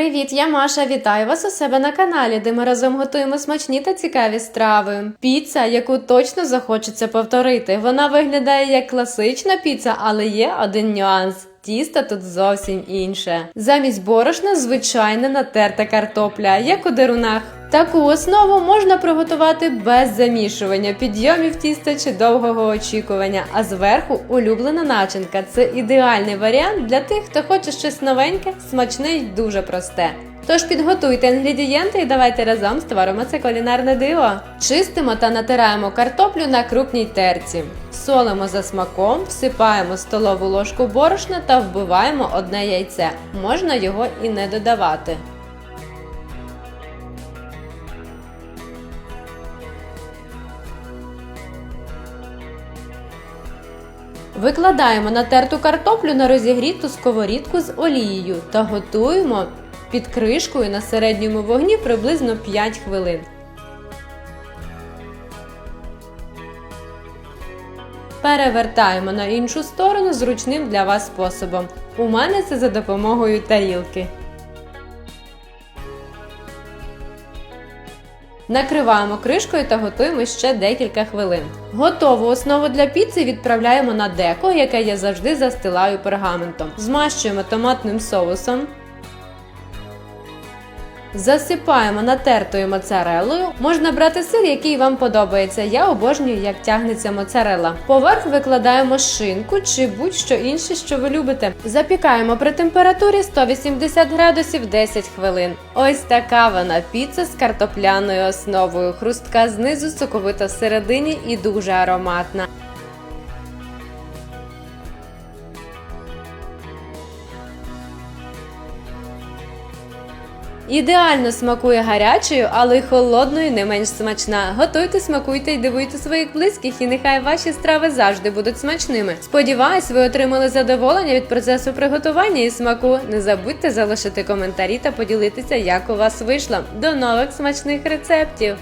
Привіт, я Маша. Вітаю вас у себе на каналі, де ми разом готуємо смачні та цікаві страви. Піца, яку точно захочеться повторити. Вона виглядає як класична піца, але є один нюанс. Тісто тут зовсім інше. Замість борошна звичайна натерта картопля, як у дерунах. Таку основу можна приготувати без замішування, підйомів тіста чи довгого очікування. А зверху улюблена начинка. Це ідеальний варіант для тих, хто хоче щось новеньке, смачне й дуже просте. Тож підготуйте інгредієнти і давайте разом створимо це кулінарне диво. Чистимо та натираємо картоплю на крупній терці. Солимо за смаком, всипаємо столову ложку борошна та вбиваємо одне яйце. Можна його і не додавати. Викладаємо натерту картоплю на розігріту сковорідку з олією та готуємо під кришкою на середньому вогні приблизно 5 хвилин. Перевертаємо на іншу сторону зручним для вас способом. У мене це за допомогою тарілки. Накриваємо кришкою та готуємо ще декілька хвилин. Готову основу для піци відправляємо на деко, яке я завжди застилаю пергаментом. Змащуємо томатним соусом. Засипаємо натертою моцарелою. Можна брати сир, який вам подобається. Я обожнюю, як тягнеться моцарела. Поверх викладаємо шинку чи будь-що інше, що ви любите. Запікаємо при температурі 180 градусів 10 хвилин. Ось така вона піца з картопляною основою. Хрустка знизу, соковита всередині і дуже ароматна. Ідеально смакує гарячою, але й холодною не менш смачна. Готуйте, смакуйте і дивуйте своїх близьких, і нехай ваші страви завжди будуть смачними. Сподіваюсь, ви отримали задоволення від процесу приготування і смаку. Не забудьте залишити коментарі та поділитися, як у вас вийшло. До нових смачних рецептів!